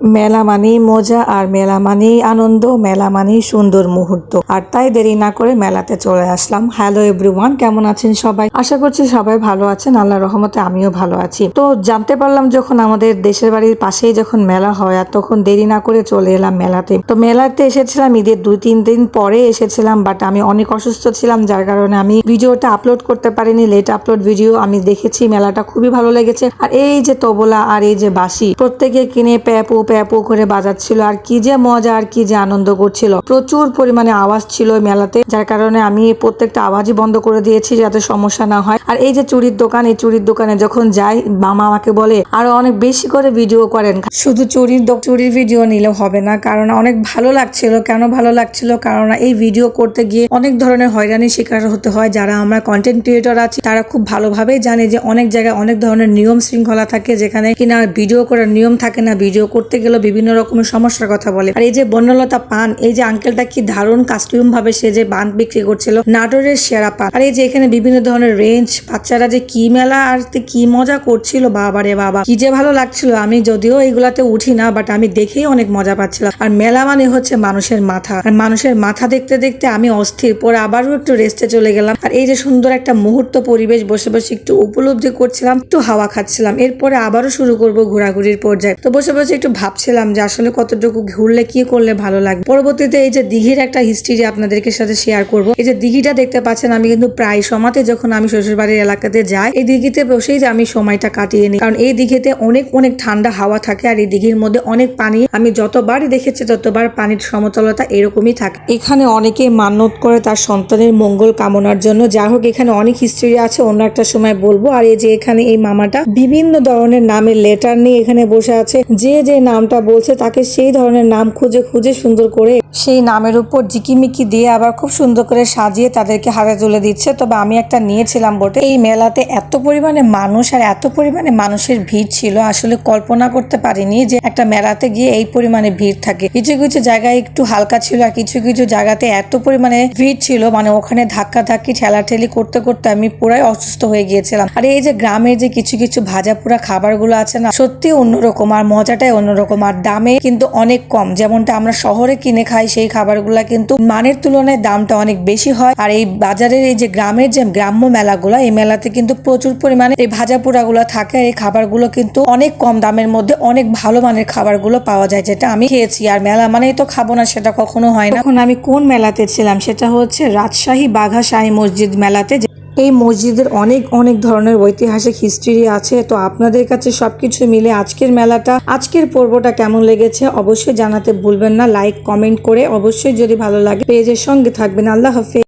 মেলা মানেই মজা আর মেলা মানেই আনন্দ, মেলা মানেই সুন্দর মুহূর্ত। আর তাই দেরি না করে মেলাতে চলে আসলাম। হ্যালো এভরিওয়ান কেমন আছেন সবাই? আশা করছি সবাই ভালো আছেন। আল্লাহ রহমতে আমিও ভালো আছি। তো জানতে পারলাম যখন আমাদের দেশের বাড়ির পাশেই যখন মেলা হয় আর তখন দেরি না করে চলে এলাম মেলাতে। তো মেলাতে এসেছিলাম ঈদের দুই, তিন দিন পরে এসেছিলাম বাট আমি অনেক অসুস্থ ছিলাম, যার কারণে আমি ভিডিওটা আপলোড করতে পারিনি। লেট আপলোড ভিডিও আমি দেখেছি, মেলাটা খুবই ভালো লেগেছে। আর এই যে তবলা আর এই যে বাসি প্রত্যেকে কিনে প্যাপু প্যাপু করে বাজাচ্ছিল। আর কি যে মজা, আর কি যে আনন্দ করছিল। প্রচুর পরিমাণে আওয়াজ ছিল মেলাতে, যার কারণে আমি প্রত্যেকটা আওয়াজই বন্ধ করে দিয়েছি যাতে সমস্যা না হয়। আর এই যে চুরির দোকান, এই চুরির দোকানে যখন যাই, মামা আমাকে বলে, আরও অনেক বেশি করে ভিডিও করেন। শুধু চুরির চুরির ভিডিও নিলেও হবে না, কারণ অনেক ভালো লাগছিল। কেন ভালো লাগছিল? কারণ এই ভিডিও করতে গিয়ে অনেক ধরনের হয়রানির শিকার হতে হয়। যারা আমরা কন্টেন্ট ক্রিয়েটর আছি, তারা খুব ভালোভাবেই জানে যে অনেক জায়গায় অনেক ধরনের নিয়ম শৃঙ্খলা থাকে, যেখানে কিনা ভিডিও করার নিয়ম থাকে না, ভিডিও করতে গেলেও বিভিন্ন রকমের সমস্যার কথা বলে। আর এই যে বন্যলতা পান, এই যে আঙ্কেলটা কি দারুণ কাস্টিউম ভাবে সে যে পান বিক্রি করছিল নাটোরের সেরা পান। আর এই যে এখানে বিভিন্ন ধরনের রেঞ্জ বাচ্চারা যে কি মেলা আর কি মজা করছিল বাবা রে বাবা। কি যে ভালো লাগছিল, আমি যদিও এইগুলাতে উঠি না বাট আমি দেখেই অনেক মজা পাচ্ছিলাম। আর মেলা মানে হচ্ছে মানুষের মাথা। আর মানুষের মাথা দেখতে দেখতে আমি অস্থির, পরে আবারও একটু রেস্টে চলে গেলাম। আর এই যে সুন্দর একটা মুহূর্ত পরিবেশ, বসে বসে একটু উপলব্ধি করছিলাম, একটু হাওয়া খাচ্ছিলাম। এরপরে আবারও শুরু করব ঘোরাঘুরির পর্যায়ে। তো বসে বসে একটু ভাবছিলাম যে আসলে কতটুকু ঘুরলে কি করলে ভালো লাগবে। পরবর্তীতে এই যে দিঘির একটা হিস্ট্রি আপনাদেরকে সাথে শেয়ার করব, এই যে দিঘিটা দেখতে পাচ্ছেন আমি কিন্তু প্রায় সময়তে যখন আমি শ্বশুরবাড়ির এলাকাতে যাই, এই দিঘিতে বসেই যে আমি সময়টা কাটিয়ে নিই। কারণ এই দিঘিতে অনেক অনেক ঠান্ডা হাওয়া থাকে আর এই দিঘির মধ্যে অনেক পানি, আমি যতবারই দেখেছি ততবার পানির সমতলতা এরকমই থাকে। এখানে অনেকে মান্যত করে তার সন্তানের মঙ্গল কামনার জন্য। যা হোক, এখানে অনেক হিস্ট্রি আছে, অন্য একটা সময় বলব। আর এই যে এখানে এই মামাটা বিভিন্ন ধরনের নামের লেটার নিয়ে এখানে বসে আছে। যে যে নামটা বলছে, তাকে সেই ধরনের নাম খুঁজে খুঁজে সুন্দর করে সেই নামের উপর জিকিমিকি দিয়ে আবার খুব সুন্দর করে সাজিয়ে তাদেরকে হাতে তুলে দিচ্ছে। তবে আমি একটা নিয়েছিলাম বটে। এই মেলাতে এত পরিমাণে মানুষ আর এত পরিমাণে মানুষের ভিড় ছিল, আসলে কল্পনা করতে পারিনি যে একটা মেলাতে গিয়ে এই পরিমাণে ভিড় থাকে। কিছু কিছু জায়গায় একটু হালকা ছিল আর কিছু কিছু জায়গাতে এত পরিমাণে ভিড় ছিল মানে ওখানে ধাক্কা ধাক্কি ঠেলাঠেলি করতে করতে আমি পুরাই অসুস্থ হয়ে গিয়েছিলাম। আর এই যে গ্রামের যে কিছু কিছু ভাজা পোড়া খাবারগুলো আছে না সত্যি অন্যরকম আর মজাটাই অন্যরকম। আর দামে কিন্তু অনেক কম। যেমনটা আমরা শহরে কিনে খাই, সেই খাবারগুলো কিন্তু মানের তুলনায় দামটা অনেক বেশি হয়। আর এই বাজারের এই যে গ্রামের যে গ্রাম্য মেলাগুলো, এই মেলাতে কিন্তু প্রচুর পরিমাণে এই ভাজা পোড়াগুলো থাকে। এই খাবারগুলো কিন্তু অনেক কম দামের মধ্যে অনেক ভালো মানের খাবারগুলো পাওয়া যায়, যেটা আমি খেয়েছি। আর মেলা মানেই তো খাব না, সেটা কখনো হয় না। এখন আমি কোন মেলাতে ছিলাম, সেটা হচ্ছে রাজশাহী বাঘা শাহী মসজিদ মেলাতে এই মসজিদের অনেক অনেক ধরনের ঐতিহাসিক হিস্ট্রি আছে। তো আপনাদের কাছে সবকিছু মিলে আজকের মেলাটা, আজকের পর্বটা কেমন লেগেছে অবশ্যই জানাতে ভুলবেন না। লাইক কমেন্ট করে অবশ্যই যদি ভালো লাগে, পেজের সঙ্গে থাকবেন। আল্লাহ হাফেজ।